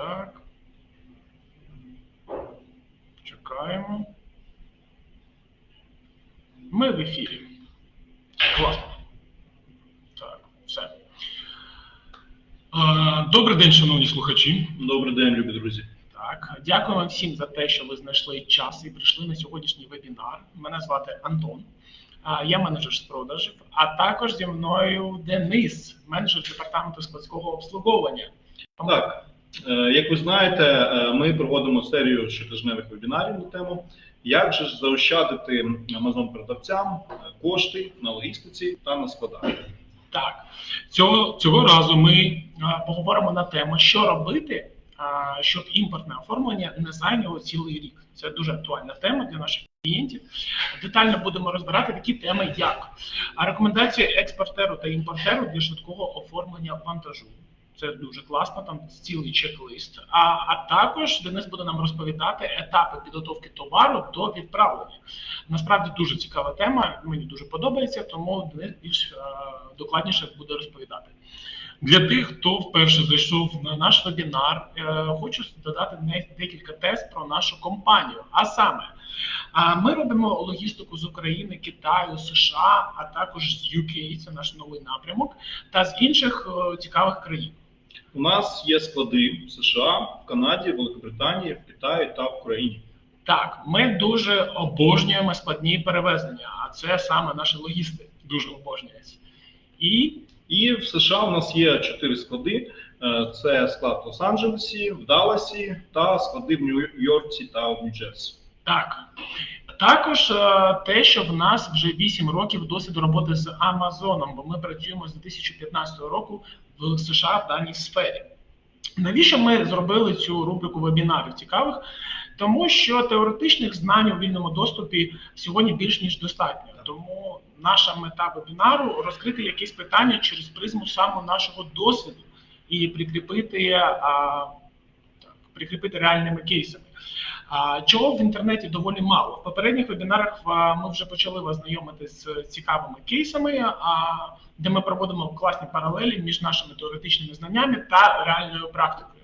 Так. Чекаємо. Ми в ефірі. Класно. Так, все. Добрий день, шановні слухачі. Добрий день, любі друзі. Так, дякую вам всім за те, що ви знайшли час і прийшли на сьогоднішній вебінар. Мене звати Антон. Я менеджер з продажів, а також зі мною Денис, менеджер департаменту складського обслуговування. Так, як ви знаєте, е, ми проводимо серію щотижневих вебінарів на тему, як же заощадити Amazon продавцям е, кошти на логістиці та на складах. Так, цього, цього разу ми поговоримо на тему, що робити, щоб імпортне оформлення не зайняло цілий рік. Це дуже актуальна тема для наших клієнтів. Детально будемо розбирати такі теми, як рекомендації експортеру та імпортеру для швидкого оформлення вантажу. Це дуже класно, там цілий чек-лист. А, а також Денис буде нам розповідати етапи підготовки товару до відправлення. Насправді дуже цікава тема, мені дуже подобається, тому Денис більш е, докладніше буде розповідати. Для тих, хто вперше зайшов на наш вебінар, е, хочу додати декілька тез про нашу компанію. А саме, а, ми робимо логістику з України, Китаю, США, а також з UK, це наш новий напрямок, та з інших е, цікавих країн. У нас є склади в США, в Канаді, Великобританії, в Китаї та в Україні. Так, ми дуже обожнюємо складні перевезення, а це саме наші логісти дуже обожнюють. І І в США у нас є чотири склади: Е, це склад в Лос-Анджелесі, в Далласі та склади в Нью-Йорці та в Нью-Джерсі. Так. Також е, те, що в нас вже 8 років досвіду роботи з Амазоном, бо ми працюємо з 2015 року в США в даній сфері. Навіщо ми зробили цю рубрику вебінарів цікавих? Тому що теоретичних знань у вільному доступі сьогодні більш ніж достатньо. Тому наша мета вебінару розкрити якісь питання через призму саме нашого досвіду і прикріпити, а, так, прикріпити реальними кейсами. Чого в інтернеті доволі мало. В попередніх вебінарах ми вже почали вас знайомити з цікавими кейсами, де ми проводимо класні паралелі між нашими теоретичними знаннями та реальною практикою.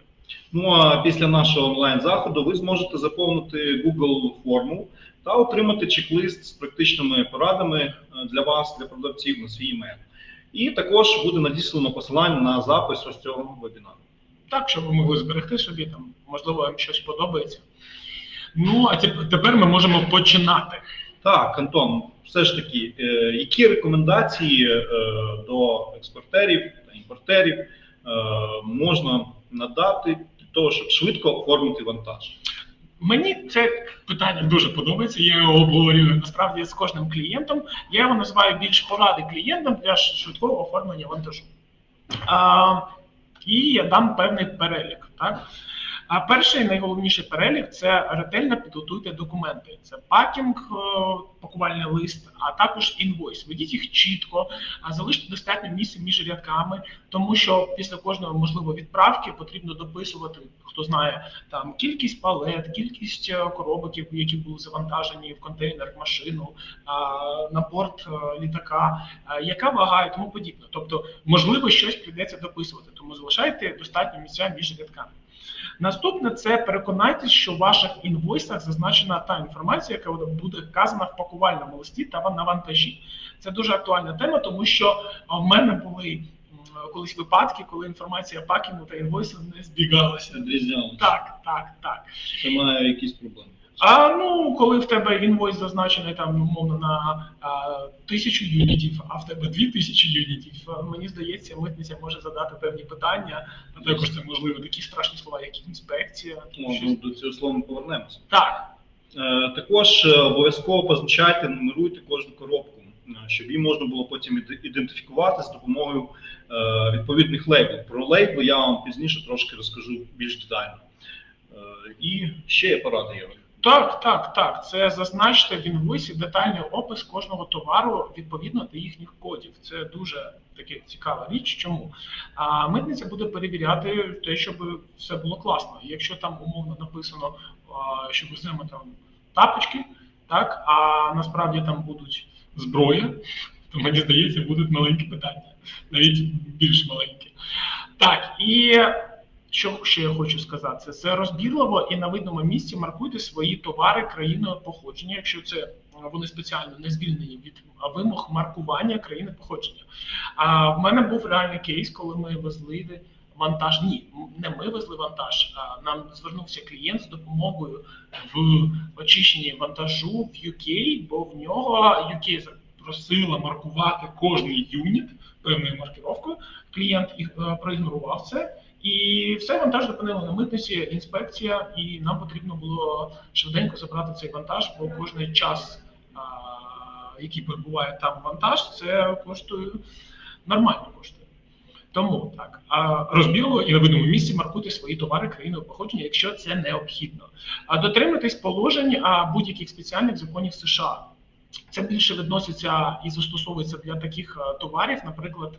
Ну а після нашого онлайн заходу ви зможете заповнити Google форму та отримати чек-лист з практичними порадами е, для вас, для продавців на свій email. І також буде надіслано посилання на запис ось цього вебінару. Так, щоб ви могли зберегти собі там, можливо, вам щось подобається. Ну, а тепер ми можемо починати. Так, Антон, все ж таки, е, які рекомендації е, до експортерів та імпортерів е, можна надати для того, щоб швидко оформити вантаж? Мені це питання дуже подобається. Я його обговорюю насправді з кожним клієнтом. Я його називаю більш поради клієнтам для швидкого оформлення вантажу. А, і я дам певний перелік. Так? А перший найголовніший перелік це ретельно підготуйте документи. Це пакінг, е, пакувальний лист, а також інвойс. Ведіть їх чітко, залиште достатньо місця між рядками, тому що після кожної можливо відправки потрібно дописувати, хто знає там кількість палет, кількість е, коробок, які були завантажені в контейнер, в машину, на борт е, літака, яка вага і тому подібне. Тобто, можливо, щось прийдеться дописувати, тому залишайте достатньо місця між рядками. Наступне це переконайтесь, що в ваших інвойсах зазначена та інформація, яка буде вказана в пакувальному листі та на вантажі. Це дуже актуальна тема, тому що в мене були колись випадки, коли інформація пакінгу та інвойсу не збігалася. Так, так, так. Це має якісь проблеми. А ну, коли в тебе інвойс зазначений там умовно на а, тисячу юнітів, а в тебе дві тисячі юнітів, мені здається, митниця може задати певні питання, а також це можливо такі страшні слова, як інспекція. Може, до цього слова ми повернемося. Так, Е, Також е, обов'язково позначайте, нумеруйте кожну коробку, е, щоб її можна було потім іде- ідентифікувати з допомогою е, відповідних лейблів. Про лейбли я вам пізніше трошки розкажу більш детально. Е, І ще є поради, Євген. Так, так, так. Це зазначте в інвойсі детальний опис кожного товару відповідно до їхніх кодів. Це дуже таке цікава річ. Чому? А митниця буде перевіряти те, щоб все було класно. Якщо там умовно написано, що веземо там тапочки, так, а насправді там будуть зброя, то мені здається, будуть маленькі питання, навіть більш маленькі. Так, і Що ще я хочу сказати? Це розбірливо і на видному місці маркуйте свої товари країною походження, якщо це е, вони спеціально не звільнені від вимог маркування країни походження. А в мене був реальний кейс, коли ми везли вантаж. Ні, не ми везли вантаж. А нам звернувся клієнт з допомогою в очищенні вантажу в UK, бо в нього UK просила маркувати кожний юніт певною маркировкою. Клієнт е, проігнорував це. І все вантаж зупинили на митниці, інспекція, і нам потрібно було швиденько забрати цей вантаж, бо кожний час, а, який перебуває там вантаж, це коштує нормально коштує. Тому так а розбірливо і на видному місці маркуйте свої товари країною походження, якщо це необхідно. А дотримуйтесь положень а, будь-яких спеціальних законів США. Це більше відноситься і застосовується для таких товарів, наприклад,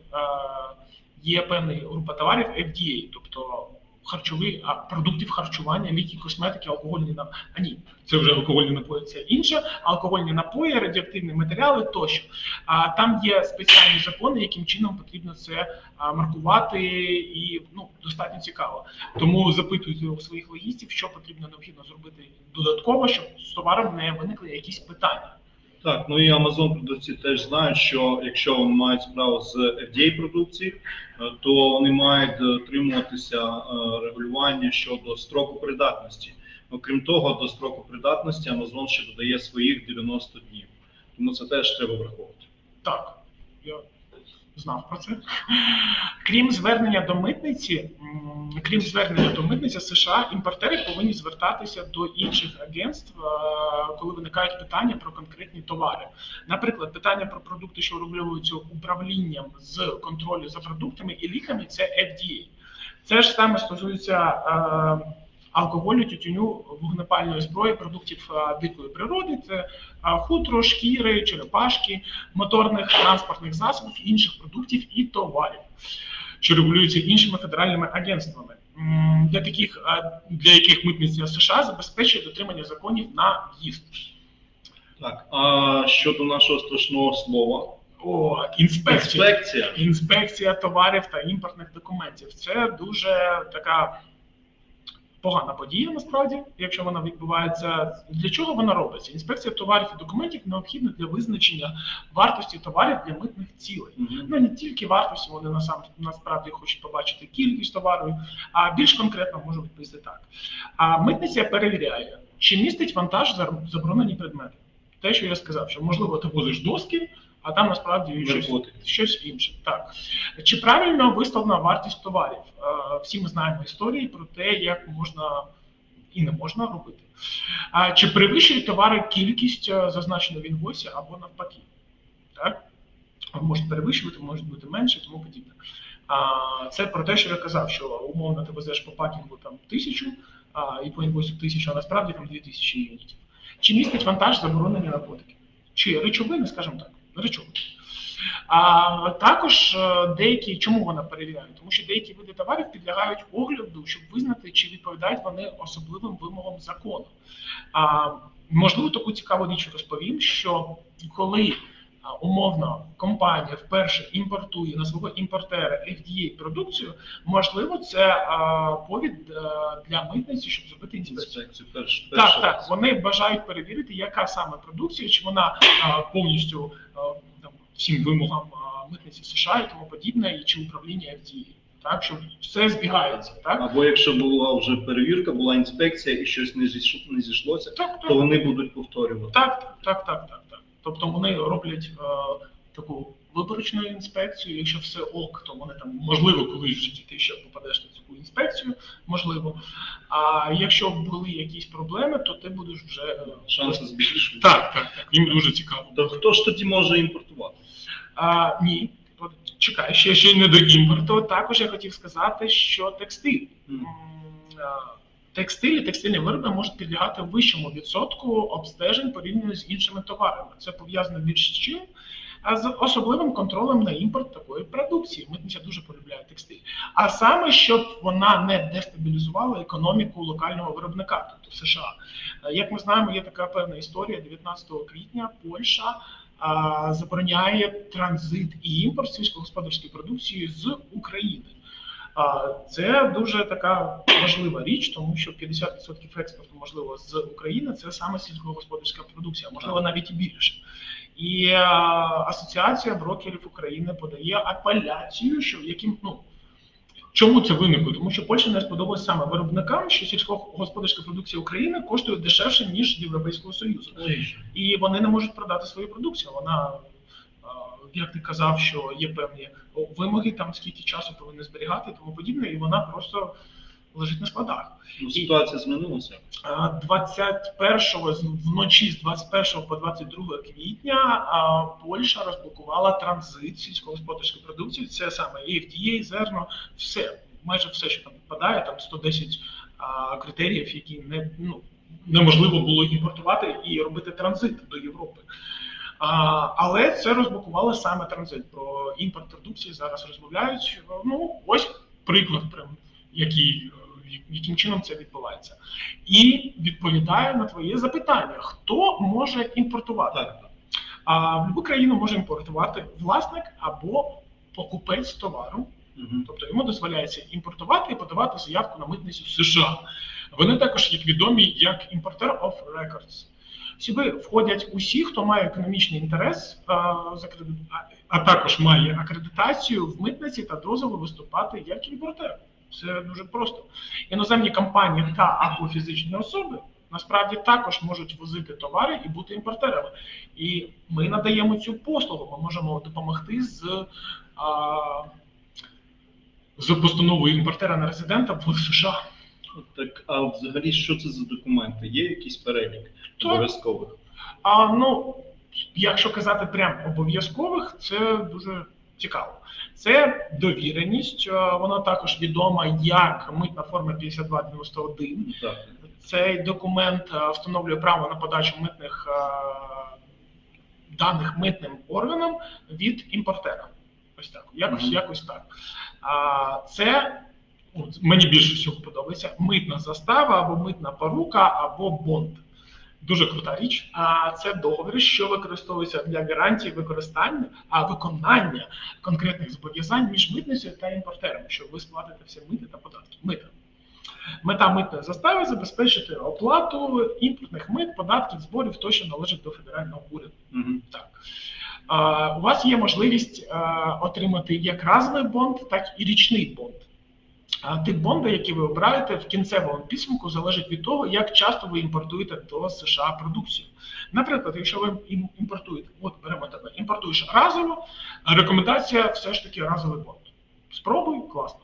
є певна група товарів FDA, тобто харчові а, продуктів харчування, ліки, косметики, алкогольні напої. А ні, це вже алкогольні напої, це інше, алкогольні напої, радіоактивні матеріали тощо. А там є спеціальні закони, яким чином потрібно це маркувати, і ну достатньо цікаво. Тому запитуйте у своїх логістів, що потрібно необхідно зробити додатково, щоб з товаром не виникли якісь питання. Так, ну і Amazon продавці теж знають, що якщо вони мають справу з FDA продукції, е, то вони мають дотримуватися е, регулювання щодо строку придатності. Окрім того, до строку придатності Amazon ще додає своїх 90 днів. Тому це теж треба враховувати. Так, я знав про це. Крім звернення до митниці, крім звернення до митниці США, імпортери повинні звертатися до інших агентств, е, коли виникають питання про конкретні товари. Наприклад, питання про продукти, що регулюються управлінням з контролю за продуктами і ліками, це FDA. Це ж саме стосується е, алкоголю, тютюню, вогнепальної зброї, продуктів е, дикої природи, це е, хутро, шкіри, черепашки, моторних транспортних засобів, інших продуктів і товарів, що регулюються іншими федеральними агентствами. Для таких е, для яких митниця США забезпечує дотримання законів на в'їзд. Так, а щодо нашого страшного слова, О, інспекція. інспекція. Інспекція товарів та імпортних документів це дуже така погана подія, насправді, якщо вона відбувається. Для чого вона робиться? Інспекція товарів і документів необхідна для визначення вартості товарів для митних цілей. Мгм. Ну не тільки вартості, вони насам насправді хочуть побачити кількість товару, а більш конкретно можу відповісти так. А митниця перевіряє, чи містить вантаж заборонені предмети. Те, що я сказав, що можливо ти возиш доски, а там насправді щось, щось інше. Так чи правильно виставлена вартість товарів? Е, Всі ми знаємо історії про те, як можна і не можна робити. А чи перевищують товари кількість е, зазначену в інвойсі або навпаки? Так? Можуть перевищувати, можуть бути менше, тому подібне. А це про те, що я казав, що умовно ти везеш по пакінгу там тисячу, а, і по інвойсу тисячу, а насправді там дві тисячі юнітів. Чи містить вантаж заборонені наркотики? Чи речовини, скажімо так, речовини. А також е, деякі, чому вона перевіряє? Тому що деякі види товарів підлягають огляду, щоб визнати, чи відповідають вони особливим вимогам закону. А, можливо, таку цікаву річ розповім, що коли а, умовно компанія вперше імпортує на свого імпортера FDA продукцію, можливо, це а, повід е, для митниці, щоб зробити інспекцію. Так, так. Вони бажають перевірити, яка саме продукція, чи вона а, повністю а, всім вимогам митниці США і тому подібне, і чи управління FDA. Так, що все збігається, так? Або якщо була вже перевірка, була інспекція і щось не зійшло- не зійшлося, Так, то так, вони будуть повторювати. так, так, так, так, так. Тобто вони роблять е, таку виборочну інспекцію. Якщо все ок, то вони там можливо колись в житті ти ще попадеш на таку інспекцію, можливо. А якщо були якісь проблеми, то ти будеш вже е, Шанси збільшують. Так, так, так. Їм дуже цікаво. То хто ж тоді може імпортувати? А, ні, чекай, ще, ще не до імпорту. Також я хотів сказати, що текстиль. І текстильні вироби можуть підлягати вищому відсотку обстежень порівняно з іншими товарами. Це пов'язано більш з чим? А з особливим контролем на імпорт такої продукції. Митниця дуже полюбляє текстиль. А саме, щоб вона не дестабілізувала економіку локального виробника, тобто США. Е, Як ми знаємо, є така певна історія 19 квітня Польща забороняє транзит і імпорт сільськогосподарської продукції з України. Це дуже така важлива річ, тому що 50% експорту, можливо, з України це саме сільськогосподарська продукція, можливо, навіть і більше. І Асоціація брокерів України подає апеляцію, що яким ну. Чому це виникло? Тому що Польща не сподобалась саме виробникам, що сільськогосподарська продукція України коштує дешевше ніж Європейського Союзу, і вони не можуть продати свою продукцію. Вона, як ти казав, що є певні вимоги, там скільки часу повинні зберігати і тому подібне, і вона просто лежить на складах. Ну, ситуація змінилася. А, 21 з- вночі з 21 по 22 квітня Польща розблокувала транзит сільськогосподарської продукції. Це саме і FDA, зерно, все, майже все, що там підпадає, там 110 а, критеріїв, які не ну неможливо було імпортувати і робити транзит до Європи. А, але це розблокувало саме транзит. Про імпорт продукції зараз розмовляють. Ну ось приклад, прям який, е, яким чином це відбувається. І відповідає на твоє запитання: хто може імпортувати? А в будь-яку країну може імпортувати власник або покупець товару. Мгм. Тобто йому дозволяється імпортувати і подавати заявку на митницю США. Вони також є відомі як імпортер of records. Сюди входять усі, хто має економічний інтерес, а також має акредитацію в митниці та дозволу виступати як імпортер. Це дуже просто. Іноземні компанії та або фізичні особи насправді також можуть возити товари і бути імпортерами. І ми надаємо цю послугу. Ми можемо допомогти з. А, з постановою імпортера на резидента в США. Так, а взагалі, що це за документи? Є якийсь перелік Так. обов'язкових? А ну, якщо казати прям обов'язкових, це дуже цікаво. Це довіреність, е, вона також відома як митна форма 5291. Ну, Так. Цей документ е, встановлює право на подачу митних е, даних митним органам від імпортера. Ось так, якось, Мгм. якось так. А, це мені більше всього подобається митна застава або митна порука, або бонд. Дуже крута річ. А це договір, що використовується для гарантії використання, а виконання конкретних зобов'язань між митницею та імпортером, щоб ви сплатите всі мити та податки. Мита. Мета митної застави забезпечити оплату імпортних мит, податків, зборів, то, що належить до федерального уряду. Мгм. Так. А, у вас є можливість а, отримати як разовий бонд, так і річний бонд. Тип бонда, який ви обираєте в кінцевому підсумку, залежить від того, як часто ви імпортуєте до США продукцію. Наприклад, якщо ви імпортуєте, от беремо тебе, імпортуєш разово, рекомендація все ж таки разовий бонд. Спробуй, класно.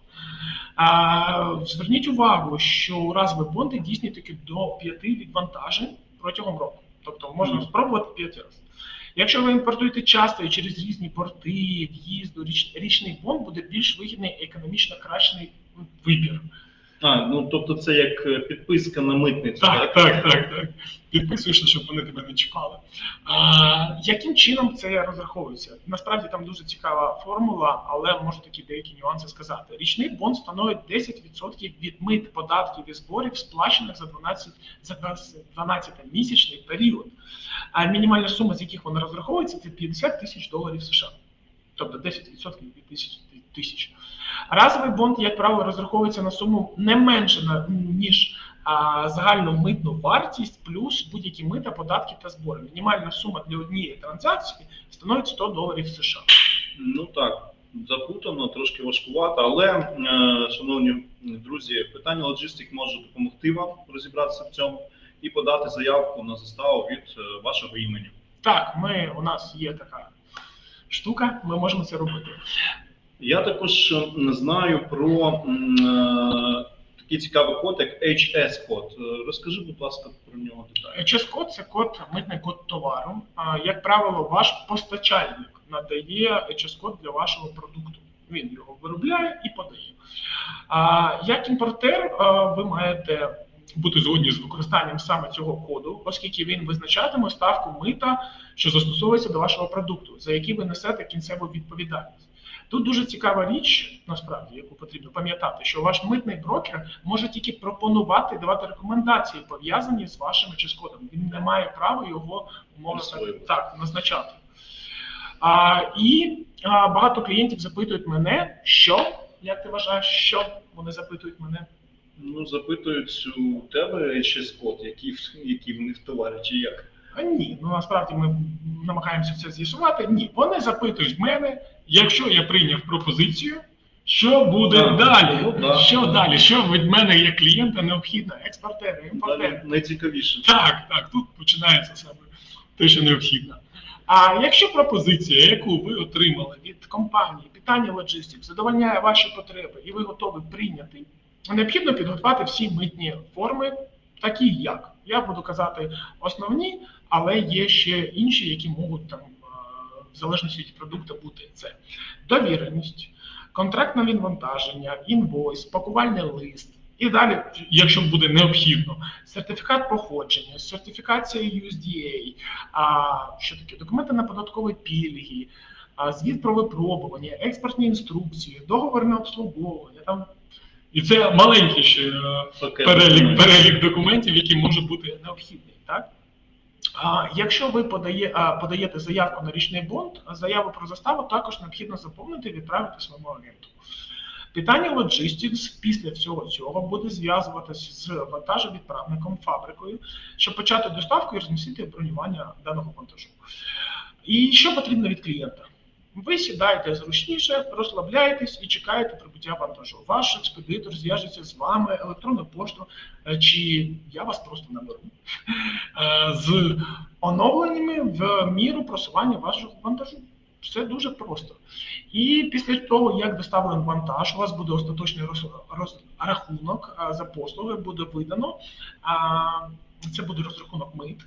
А, зверніть увагу, що разові бонди дійсні тільки до п'яти відвантажень протягом року. Тобто можна Мгм. спробувати п'ять разів. Якщо ви імпортуєте часто і через різні порти, в'їзду, річ, річний бонд буде більш вигідний і економічно кращий вибір. А, ну тобто це як е, підписка на митницю. Так, так, так, так. Підписуєшся, щоб вони тебе не чекали. А, яким чином це розраховується? Насправді там дуже цікава формула, але можу такі деякі нюанси сказати. Річний бонд становить 10% від мит, податків і зборів, сплачених за 12, за 12-місячний період. А мінімальна сума, з яких вона розраховується, це 50 тисяч доларів США. Тобто 10% від тисяч тисяч. Разовий бонд, як правило, розраховується на суму не менше ніж загальну митну вартість плюс будь-які мита, податки та збори. Мінімальна сума для однієї транзакції становить 100 доларів США. Ну так, запутано, трошки важкувато, але, е, шановні друзі, питання лоджистик може допомогти вам розібратися в цьому і подати заявку на заставу від е, вашого імені. Так, ми у нас є така штука, ми можемо це робити. Я також е, знаю про е, такий цікавий код, як HS-код. Е, Розкажи, будь ласка, про нього деталі. HS-код це код, митний код товару. Як правило, ваш постачальник надає HS-код для вашого продукту. Він його виробляє і подає. Як імпортер, ви маєте бути згодні з використанням саме цього коду, оскільки він визначатиме ставку мита, що застосовується до вашого продукту, за який ви несете кінцеву відповідальність. Тут дуже цікава річ, насправді, яку потрібно пам'ятати, що ваш митний брокер може тільки пропонувати давати рекомендації, пов'язані з вашим ческодом. Він не має права його умовно так, так назначати. А, і а, багато клієнтів запитують мене, що Як ти вважаєш, що вони запитують мене? Ну, запитують у тебе HS код, який, який в них товарі, чи як? А ні, ну насправді ми намагаємося це з'ясувати. Ні, вони запитують мене, якщо я прийняв пропозицію, що буде Так, далі? ну да. Що далі? Що від мене як клієнта необхідно? Експортери, імпортери. Найцікавіше. Так, так, тут починається саме те, що необхідно. А якщо пропозиція, яку ви отримали від компанії Питання Logistics, задовольняє ваші потреби і ви готові прийняти, необхідно підготувати всі митні форми, такі як. Я буду казати основні, але є ще інші, які можуть там, в залежності від продукту бути це довіреність, контрактне відвантаження, інвойс, пакувальний лист. І далі, якщо буде необхідно, сертифікат походження, сертифікація USDA, а, що таке документи на податкові пільги, а, звіт про випробування, експортні інструкції, договірне обслуговування. Там і це маленький ще е, перелік, перелік документів, які може бути необхідний. Так? Якщо ви подає, подаєте заявку на річний бонд, заяву про заставу також необхідно заповнити і відправити своєму агенту. Питання Logistics після всього цього буде зв'язуватися з вантажовідправником фабрикою, щоб почати доставку і розмістити бронювання даного вантажу. І що потрібно від клієнта? Ви сідаєте зручніше, розслабляєтесь і чекаєте прибуття вантажу. Ваш експедитор зв'яжеться з вами електронною поштою, е, чи я вас просто наберу е, з оновленнями в міру просування вашого вантажу. Все дуже просто. І після того, як доставлений вантаж, у вас буде остаточний роз, розрахунок а, за послуги, буде видано. Це буде розрахунок мит.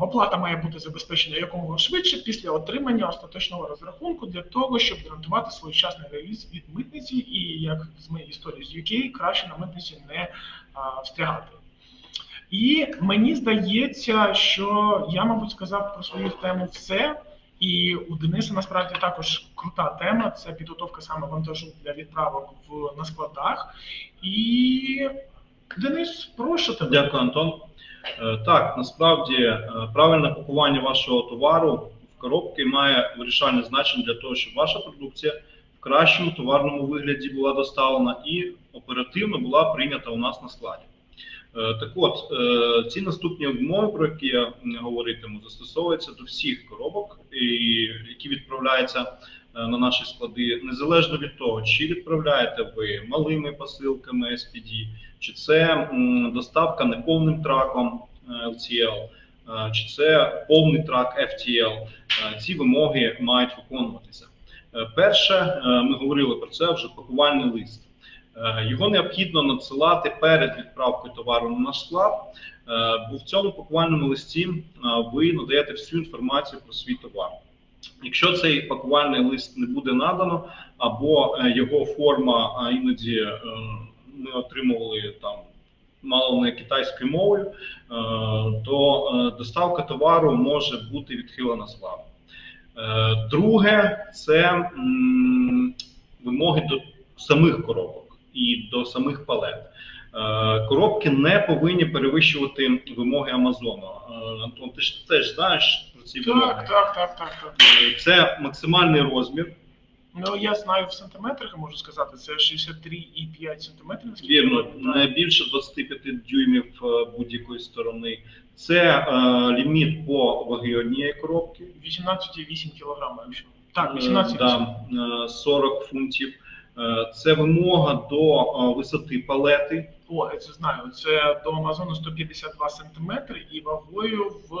Оплата має бути забезпечена якомога швидше після отримання остаточного розрахунку для того, щоб гарантувати своєчасний реліз від митниці, і як з моєї історії з UK, краще на митниці не встрягати. І мені здається, що я, мабуть, сказав про свою тему все. І у Дениса насправді також крута тема це підготовка саме вантажу для відправок в на складах. І Денис, прошу тебе. Дякую, Антон. Е, Так, насправді е, правильне пакування вашого товару в коробки має вирішальне значення для того, щоб ваша продукція в кращому товарному вигляді була доставлена і оперативно була прийнята у нас на складі. Е, Так от, ці наступні вимоги, про які я говоритиму, застосовуються до всіх коробок, які відправляються на наші склади, незалежно від того, чи відправляєте ви малими посилками SPD, чи це доставка неповним траком е, LTL, е, чи це повний трак FTL. Е, Ці вимоги мають виконуватися. Е, Перше, е, ми говорили про це вже пакувальний лист. Е, Його необхідно надсилати перед відправкою товару на наш склад, е, бо в цьому пакувальному листі е, ви надаєте всю інформацію про свій товар. Якщо цей пакувальний лист не буде надано, або е, його форма а іноді е, ми отримували там мало не китайською мовою, е, то доставка товару може бути відхилена з. Е, Друге, це вимоги до самих коробок і до самих палет. Е, Коробки не повинні перевищувати вимоги Амазону. Е, Антон, ти ж теж знаєш про ці вимоги. Так, так, так, так, так. Е, Це максимальний розмір. Ну я знаю в сантиметрах, можу сказати, це 63,5 сантиметрів. Вірно, не більше 25 дюймів будь-якої сторони. Це е, ліміт по ваги однієї коробки. 18,8 кг, якщо. Так, Е, 18,8. да, е, 40 фунтів. Це вимога до висоти палети. Це знаю. Це до Амазону 152 сантиметри і вагою в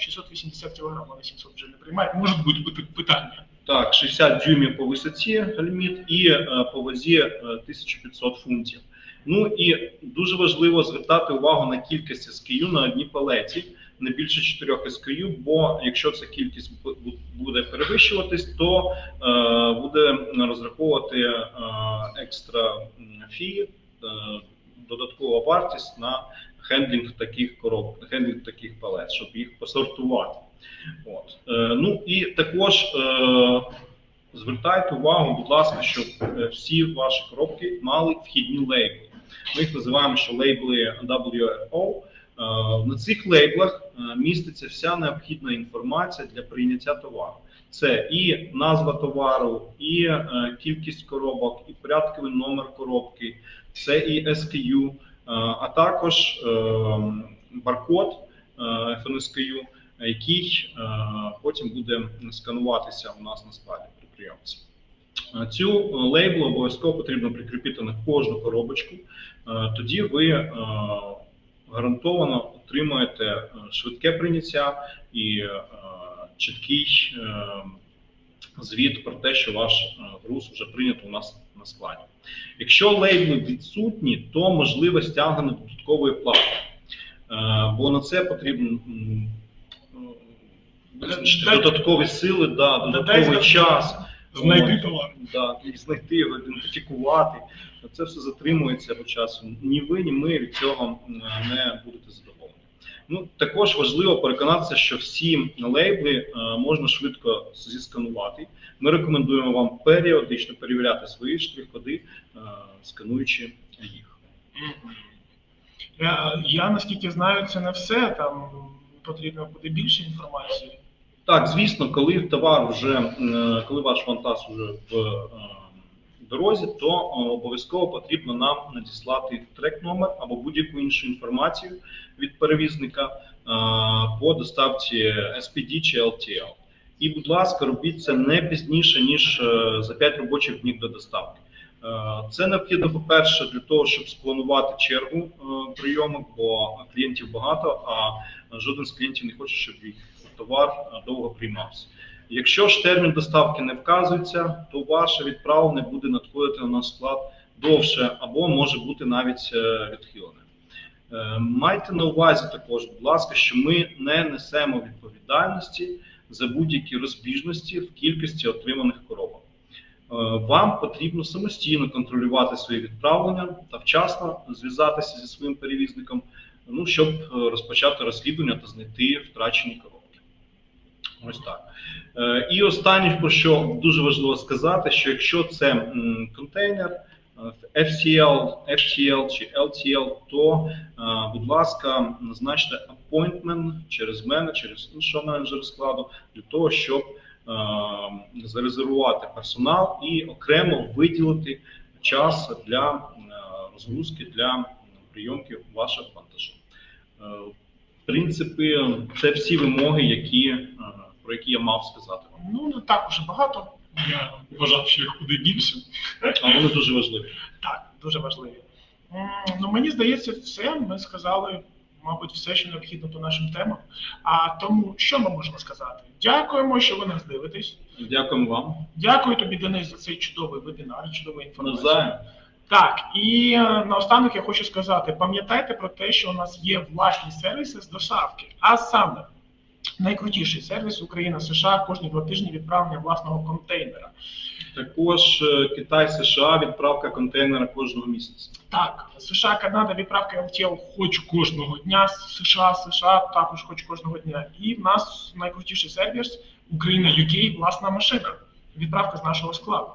680 кг. Вони 700 вже не приймають. Може бути питання. Так, 60 дюймів по висоті ліміт і е, по вазі е, 1500 фунтів. Ну і дуже важливо звертати увагу на кількість SKU на одній палеті, не більше 4 SKU, бо якщо ця кількість бу- бу- буде перевищуватись, то е, буде розраховувати е, екстра фі, е, додаткова вартість на хендлінг таких коробок, на хендлінг таких палет, щоб їх посортувати. От. Е, ну і також е, звертайте увагу, будь ласка, щоб е, всі ваші коробки мали вхідні лейбли. Ми їх називаємо що лейбли WFO. Е, на цих лейблах міститься вся необхідна інформація для прийняття товару. Це і назва товару, і е, кількість коробок, і порядковий номер коробки, це і SKU, е, а також е, баркод FNSKU, який потім буде скануватися у нас на складі при прийомці. Е, Цю лейблу обов'язково потрібно прикріпити на кожну коробочку. Тоді ви гарантовано отримаєте швидке прийняття і чіткий е, звіт про те, що ваш е, груз вже прийнято у нас на складі. Якщо лейбли відсутні, то можливе стягнення додаткової плати, Е, бо на це потрібно додаткові сили, да, додатковий час. Знайти товар. Да, і знайти його, ідентифікувати. Це все затримується по часу. Ні ви, ні ми від цього не будете задоволені. Ну, також важливо переконатися, що всі лейбли е, можна швидко зісканувати. Ми рекомендуємо вам періодично перевіряти свої штрих-коди, е, скануючи їх. Я, я наскільки знаю, це не все. Там потрібно буде більше інформації. Так, звісно, коли товар вже е, коли ваш вантаж вже в е, дорозі, то е, обов'язково потрібно нам надіслати трек-номер або будь-яку іншу інформацію від перевізника е, по доставці SPD чи LTL. І, будь ласка, робіть це не пізніше ніж е, за 5 робочих днів до доставки. Це необхідно, по-перше, для того, щоб спланувати чергу прийомок, бо клієнтів багато, а жоден з клієнтів не хоче, щоб їх товар довго приймався. Якщо ж термін доставки не вказується, то ваше відправлення буде надходити на наш склад довше або може бути навіть е, відхилене. Е, Майте на увазі також, будь ласка, що ми не несемо відповідальності за будь-які розбіжності в кількості отриманих коробок. Е, Вам потрібно самостійно контролювати свої відправлення та вчасно зв'язатися зі своїм перевізником, ну, щоб розпочати розслідування та знайти втрачені коробки. Ось так. Е, І останнє, про що дуже важливо сказати, що якщо це контейнер е, FCL, FTL чи LTL, то, е, будь ласка, назначте appointment через мене, через іншого менеджера складу, для того, щоб зарезервувати персонал і окремо виділити час для розгрузки для прийомки вашого вантажу. Е, В принципі, це всі вимоги, які, про які я мав сказати вам. Ну не так уже багато. Я вважав, що їх куди більше. А вони дуже важливі. Так, дуже важливі. Ну, мені здається, все. Ми сказали, мабуть, все, що необхідно по нашим темам. А тому, що ми можемо сказати? Дякуємо, що ви нас дивитесь. Дякуємо вам. Дякую тобі, Денис, за цей чудовий вебінар, чудову інформацію. Так, і е, наостанок я хочу сказати: пам'ятайте про те, що у нас є власні сервіси з доставки, а саме найкрутіший сервіс Україна США кожні два тижні відправлення власного контейнера. Також е, Китай, США, відправка контейнера кожного місяця. Так, США, Канада, відправка LTL хоч кожного дня, США, США також хоч кожного дня. І в нас найкрутіший сервіс Україна UK, власна машина. Відправка з нашого складу.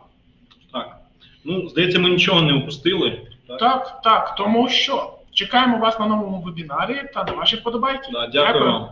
Так. Ну, здається, ми нічого не упустили. Так, Так, так, тому що чекаємо вас на новому вебінарі та на ваші вподобайки. Да, дякую вам.